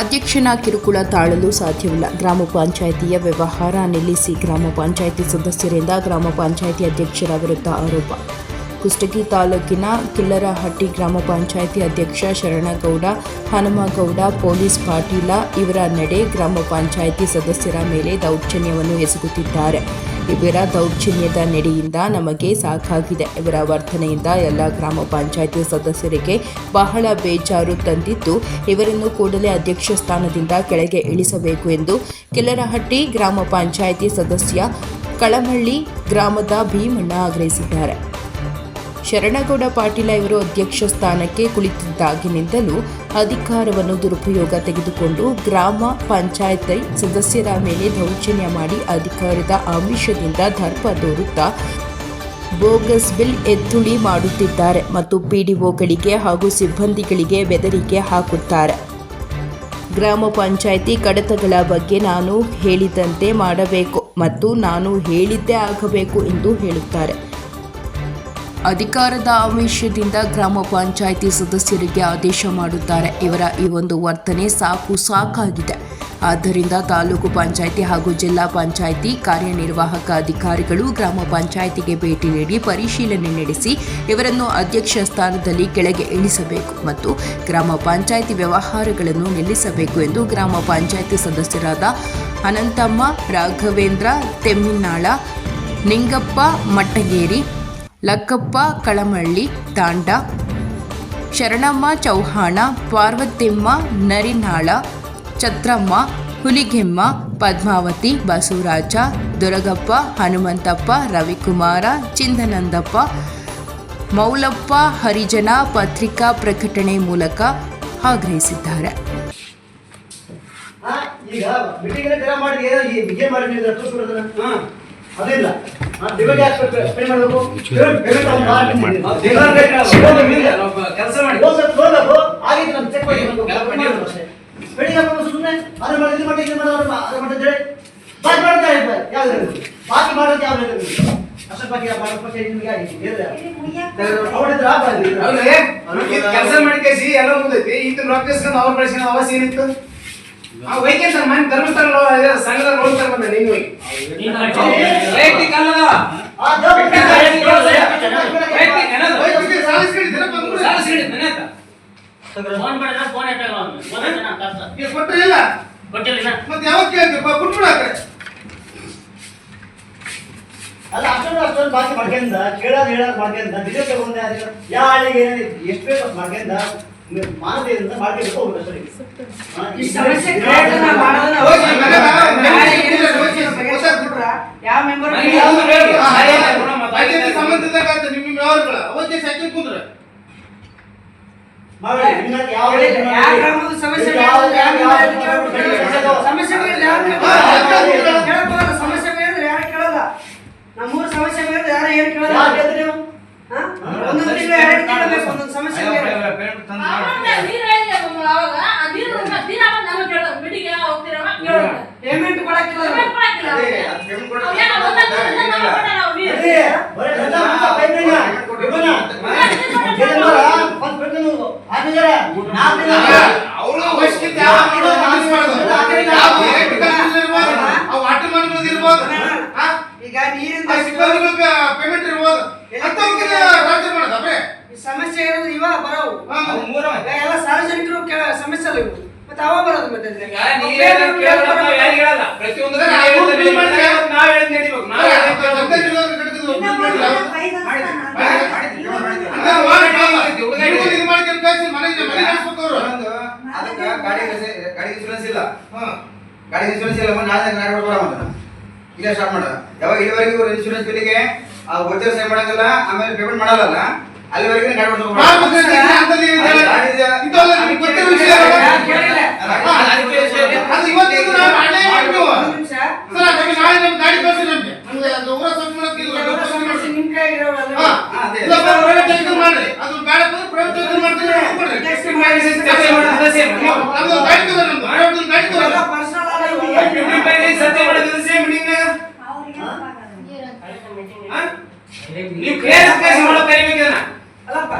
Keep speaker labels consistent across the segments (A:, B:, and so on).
A: ಅಧ್ಯಕ್ಷನ ಕಿರುಕುಳ ತಾಳಲು ಸಾಧ್ಯವಿಲ್ಲ. ಗ್ರಾಮ ಪಂಚಾಯಿತಿಯ ವ್ಯವಹಾರ ನಿಲ್ಲಿಸಿ ಗ್ರಾಮ ಪಂಚಾಯಿತಿ ಸದಸ್ಯರಿಂದ ಗ್ರಾಮ ಪಂಚಾಯಿತಿ ಅಧ್ಯಕ್ಷರ ವಿರುದ್ಧ ಆರೋಪ. ಕುಷ್ಟಗಿ ತಾಲೂಕಿನ ಕಿಲ್ಲರಹಟ್ಟಿ ಗ್ರಾಮ ಪಂಚಾಯಿತಿ ಅಧ್ಯಕ್ಷ ಶರಣಗೌಡ, ಹನುಮಗೌಡ, ಪೊಲೀಸ್ ಪಾಟೀಲ ಇವರ ನಡೆ ಗ್ರಾಮ ಪಂಚಾಯಿತಿ ಸದಸ್ಯರ ಮೇಲೆ ದೌರ್ಜನ್ಯವನ್ನು ಎಸಗುತ್ತಿದ್ದಾರೆ. ಇವರ ದೌರ್ಜನ್ಯದ ನಡೆಯಿಂದ ನಮಗೆ ಸಾಕಾಗಿದೆ ಇವರ ವರ್ತನೆಯಿಂದ ಎಲ್ಲ ಗ್ರಾಮ ಪಂಚಾಯಿತಿ ಸದಸ್ಯರಿಗೆ ಬಹಳ ಬೇಜಾರು ತಂದಿದ್ದು, ಇವರನ್ನು ಕೂಡಲೇ ಅಧ್ಯಕ್ಷ ಸ್ಥಾನದಿಂದ ಕೆಳಗೆ ಇಳಿಸಬೇಕು ಎಂದು ಕಿಲ್ಲರಹಟ್ಟಿ ಗ್ರಾಮ ಪಂಚಾಯಿತಿ ಸದಸ್ಯ ಕಳಮಳ್ಳಿ ಗ್ರಾಮದ ಭೀಮಣ್ಣ ಆಗ್ರಹಿಸಿದ್ದಾರೆ. ಶರಣಗೌಡ ಪಾಟೀಲ ಇವರು ಅಧ್ಯಕ್ಷ ಸ್ಥಾನಕ್ಕೆ ಕುಳಿತಿದ್ದಾಗಿನಿಂದಲೂ ಅಧಿಕಾರವನ್ನು ದುರುಪಯೋಗ ತೆಗೆದುಕೊಂಡು ಗ್ರಾಮ ಪಂಚಾಯತ್ ಸದಸ್ಯರ ಮೇಲೆ ದೌರ್ಜನ್ಯ ಮಾಡಿ ಅಧಿಕಾರದ ಆಮಿಷದಿಂದ ದರ್ಪ ತೋರುತ್ತಾ ಬೋಗಸ್ ಬಿಲ್ ಎತ್ತುಳಿ ಮಾಡುತ್ತಿದ್ದಾರೆ ಮತ್ತು ಪಿಡಿಒಗಳಿಗೆ ಹಾಗೂ ಸಿಬ್ಬಂದಿಗಳಿಗೆ ಬೆದರಿಕೆ ಹಾಕುತ್ತಾರೆ. ಗ್ರಾಮ ಪಂಚಾಯಿತಿ ಕಡತಗಳ ಬಗ್ಗೆ ನಾನು ಹೇಳಿದಂತೆ ಮಾಡಬೇಕು ಮತ್ತು ನಾನು ಹೇಳಿದ್ದೇ ಆಗಬೇಕು ಎಂದು ಹೇಳುತ್ತಾರೆ. ಅಧಿಕಾರದ ಆವೇಶದಿಂದ ಗ್ರಾಮ ಪಂಚಾಯಿತಿ ಸದಸ್ಯರಿಗೆ ಆದೇಶ ಮಾಡುತ್ತಾರೆ. ಇವರ ಈ ಒಂದು ವರ್ತನೆ ಸಾಕು ಸಾಕಾಗಿದೆ. ಆದ್ದರಿಂದ ತಾಲೂಕು ಪಂಚಾಯಿತಿ ಹಾಗೂ ಜಿಲ್ಲಾ ಪಂಚಾಯಿತಿ ಕಾರ್ಯನಿರ್ವಾಹಕ ಅಧಿಕಾರಿಗಳು ಗ್ರಾಮ ಪಂಚಾಯಿತಿಗೆ ಭೇಟಿ ನೀಡಿ ಪರಿಶೀಲನೆ ನಡೆಸಿ ಇವರನ್ನು ಅಧ್ಯಕ್ಷ ಸ್ಥಾನದಲ್ಲಿ ಕೆಳಗೆ ಇಳಿಸಬೇಕು ಮತ್ತು ಗ್ರಾಮ ಪಂಚಾಯಿತಿ ವ್ಯವಹಾರಗಳನ್ನು ನಿಲ್ಲಿಸಬೇಕು ಎಂದು ಗ್ರಾಮ ಪಂಚಾಯಿತಿ ಸದಸ್ಯರಾದ ಅನಂತಮ್ಮ, ರಾಘವೇಂದ್ರ, ತೆಮ್ಮಿನಾಳ, ನಿಂಗಪ್ಪ, ಮಟ್ಟಗೇರಿ ಲಕ್ಕಪ್ಪ, ಕಳಮಳ್ಳಿ ತಾಂಡ ಶರಣಮ್ಮ, ಚೌಹಾಣ, ಪಾರ್ವತಿಮ್ಮ, ನರಿನಾಳ, ಛತ್ರಮ್ಮ, ಹುಲಿಗೆಮ್ಮ, ಪದ್ಮಾವತಿ, ಬಸವರಾಜ, ದುರಗಪ್ಪ, ಹನುಮಂತಪ್ಪ, ರವಿಕುಮಾರ, ಚಿಂದನಂದಪ್ಪ, ಮೌಲಪ್ಪ, ಹರಿಜನ ಪತ್ರಿಕಾ ಪ್ರಕಟಣೆ ಮೂಲಕ ಆಗ್ರಹಿಸಿದ್ದಾರೆ.
B: ಈಗ
C: ಕೆಲಸ ಮಾಡಿ
B: ಸುಮ್ನೆ ಅದ್ರ ಮಾಡಿ ಇದು ಮಾಡಿ ಇದು ಮಾಡಿ ಅದ್ರ ಮಾಡಿ ಬಾಕಿ. ಯಾವ್ದು? ಬಾಕಿ ಮಾಡೋದು ಯಾವ್ದು ಹೇಳುದು? ಅಷ್ಟೇ ಬಾಕಿ ಯಾವ ಮಾಡೋದು ಆ
C: ಕೆಲಸ ಮಾಡಿ ಎಲ್ಲ ಮುಂದೈತಿ ಈ ರೊಕ್ಕ ಅವಶ್ಯ ಏನಿತ್ತು ಆ ವೈಕೆ ಸರ್ ಮನೆ ಧರ್ಮಸ್ಥಳ ಸಂಘದ ನೋಡ್ತಾರೆ ಬಂದ ನೀನು ವೈಯಕ್ತಿಕ ಅಲ್ಲದ ಮತ್ತೆ ಯಾವಾಗ ಕೇಳ್ತೀವಿ ಬಿಟ್ಬಿಡು ಆ
B: ಅಲ್ಲ ಅಷ್ಟೊಂದು ಅಷ್ಟೊಂದು ಬಾಕಿ ಮಾಡ್ಕೊಂಡ ಕೇಳೋದು ಹೇಳೋದು ಮಾಡ್ಕೊಂಡ ಬಿಜೆಪಿ ಏನೇನು ಎಷ್ಟು ಬೇಕು ಮಾಡ್ಕೊಂಡ
D: ಯಾವ ಮೆಂಬರ್
C: ನಿಮ್ಮ ವ್ಯವಹಾರಗಳ ಕುಂದ್ರೆ
B: ಯಾವ
D: ಯಾವ ಗ್ರಾಮದ ಸಮಸ್ಯೆ
B: ಯಾವ- ಯಾವ- ಯಾವ-
D: ಬೇರೆ
B: ಯಾವ-
D: ಕೇಳ್ಬೇಕು. ಸಮಸ್ಯೆ ಬೇರೆ ಯಾರು
C: ಹಾ,
D: ಕೇಳಲ್ಲ.
C: ಹಾ.
D: ಕೇಳಕ್ಕೋಗಲ್ಲ, ಸಮಸ್ಯೆ ಬೇರೆ ಯಾರು ಕೇಳಲ್ಲ ನಮ್ಮೂರ ಸಮಸ್ಯೆ ಬೇರೆ ಯಾರು ಏನು ಕೇಳಲ್ಲ
B: ಯಾರು ಕೇಳ್ತೀರಿ ನೀವು?
D: ಹಾ? ಒಂದೊಂದು ತಿಂಗಳು ಎರಡು ತಿಂಗಳು ಬೇಕು ಒಂದೊಂದು ಸಮಸ್ಯೆ ಬೇರೆ ಪೇಮೆಂಟ್ ಕೊಡಕ್ಕಿಲ್ಲ
B: ಅದೇ, ಬರೀ ದಂಡ ಮಾತ್ರ ಪೈಪ್ಲೈನ, ವಿಮಾನ. ಜಗನ್ಮಾರ, ಒಂದ್ ಪೈಪ್ಲೈನ್ ಹೋಗು. ಆದ್ಮೇಲೆ ನಾಲ್ಕು ದಿನ
C: ಅವಳು ಅವಶ್ಯಕತೆ ಯಾವ ಮಾಡೋದು ಮನಸ್ಸು ಮಾಡೋದು ಯಾವ ವೈಯಕ್ತಿಕ ಅನುಕೂಲ ಇರ್ಬೋದು ಅವು ಆಟ ಮನೆಗಳದ್ದು ಇರ್ಬೋದು ಆ?
D: ಈಗ ನೀರಿಂದ
C: ಪೇಮೆಂಟ್ ಇರ್ಬೋದು.
D: ಸಮಸ್ಯೆ ಇರೋದು ಇವಾಗ ಬರೋ ಎಲ್ಲ ಸಾರ್ವಜನಿಕರು ಕೇಳ- ಸಮಸ್ಯೆ ಅಲ್ಲ ಇವು ಮತ್ತೆ ಅವ ಬರೋದು ಮತ್ತೆ
C: ಬಿಲ್ ಮಾಡಿದ್ರೆ ಸರ್, ಅದಕ್ಕೆ. ನೀವು
E: ಗಾಡಿ ಗಾಡಿ ಇನ್ಶೂರೆನ್ಸ್ ಇಲ್ಲ.
C: ಹಾ.
E: ಗಾಡಿ ಇಲ್ಲ. ಮತ್ತೆ ನಾಳೆ ಹೊಡ್ಕೊಳ ಈಗ ಸ್ಟಾರ್ಟ್ ಮಾಡ. ಯಾವಾಗ ಇಲ್ಲಿವರೆಗೂ ಇವ್ರು ಇನ್ಶೂರೆನ್ಸ್ ಬಿಲ್ಲಿಗೆ ಆ ವೋಚರ್ ಸೈನ್ ಮಾಡಂಗಿಲ್ಲ ಆಮೇಲೆ ಪೇಮೆಂಟ್ ಮಾಡಲ್ಲ ಅಲ್ಲಿವರೆಗೆ ಗಾಡಿ
C: ಇದೆ. ನೀವು ಕ್ಲಿಯರ್ ಕೇಸ್ ಮಾಡೋ ಕರಿಬೇಕು ಇದನ್ನ.
D: ಅಲ್ಲಪ್ಪ.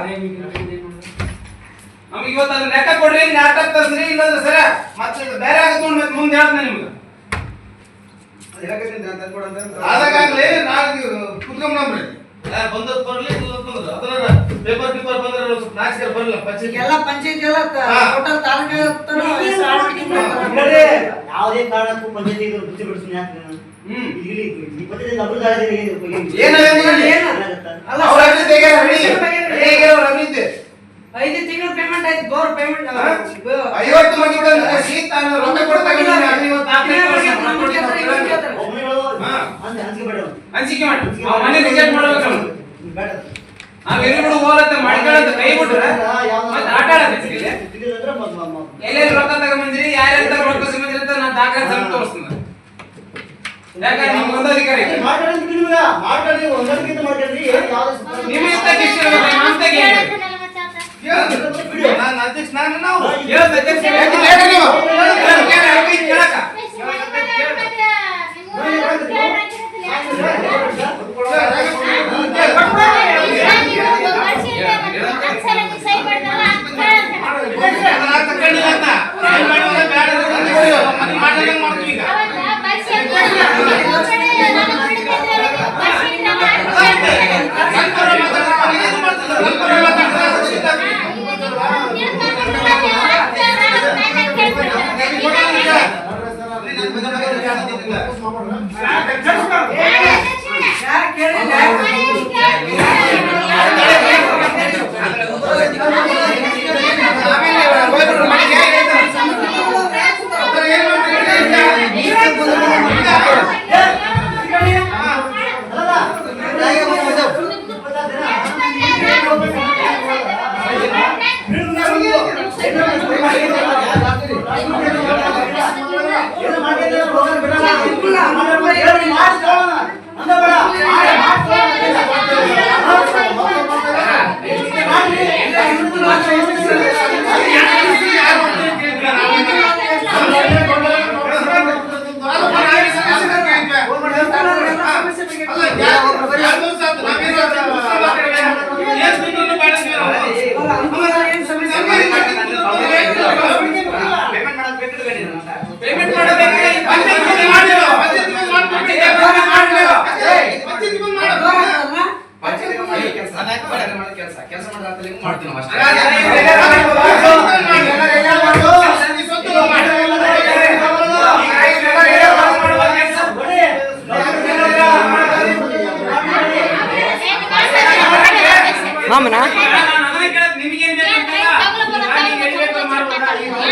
C: ನಮ್ಗೆ ಇವತ್ತು ಅದನ್ನ ಲೆಕ್ಕ ಕೊಡ್ರಿ ನಾಟಕ ತರ್ಸ್ರಿ ಇಲ್ಲಾಂದ್ರೆ ಸರ ಮತ್ತೆ ಬೇರೆ ಆಗತ್ತೆ ಮತ್ತೆ ಮುಂದೆ ಹೇಳ್ತೀನಿ ನಿಮ್ಗೆ.
E: ಅದು ಹೇಳಕತ್ತೀನಿ ನಾನು ತಂದ್ಕೊಡು ಅಂತ.
C: ಆದಾಗಲೇ ನಾನು ಕುತ್ಕೊಂಡ್ಬಿಡ್ರಿ
B: ಬಂದದ್ ಬರ್ಲಿ. ಇಲ್ಲದ್ ಬಂದ್ರು ಅದರ ಪೇಪರ್ ಪೇಪರ್ ಬಂದ್ರೆ ಸ್ವಲ್ಪ ನಾಚಿಕೆ ಬರಲ್ಲ ಪಂಚಾಯತ್.
D: ಎಲ್ಲ ಪಂಚಾಯತ್ ಎಲ್ಲ
C: ಹಾ.
D: ಟೋಟಲ್ ತಾಲೂಕು
B: ಯಾವುದೇ ಕಾರಣಕ್ಕೂ ಪದ್ಧತಿ ಬಿಡಿಸ್ತೀನಿ ಯಾಕೆ ನಾನು?
C: ಹ್ಮ್.
B: ಇಲ್ಲಿ ಈ ಪದ್ಧತಿ.
D: ಐದು ತಿಂಗಳು ಪೇಮೆಂಟ್ ಆಯ್ತು ಬೋರ್ ಪೇಮೆಂಟ್?
C: ಐವತ್ತು ಮಂದಿ ಕೂಡ ರೊಕ್ಕ. ಹಂಚಿಕೆ ಮಾಡಿ. ಆ ಮನೆ ರಿಜೆಕ್ಟ್ ಮಾಡ್ಬೇಕು ಅವ್ನು.
B: ಬೇಡ.
C: ನಾವ್ ಎಲ್ಲಿ ಹೋಲತ್ತೆ ಮಾಡ್ಕೊಳತ್ತೆ ಕೈ ಬಿಟ್ರೆ ಮತ್ತೆ ಆಟ ಆಡತ್ತೆ ಎಲ್ಲೆಲ್ಲಿ ರೊಕ್ಕ ತಗೊಂಬಂದ್ರಿ ಯಾರ್ಯಾರ ರೊಕ್ಕ ಸಿಗಂದ್ರಿ ಅಂತ ನಾನು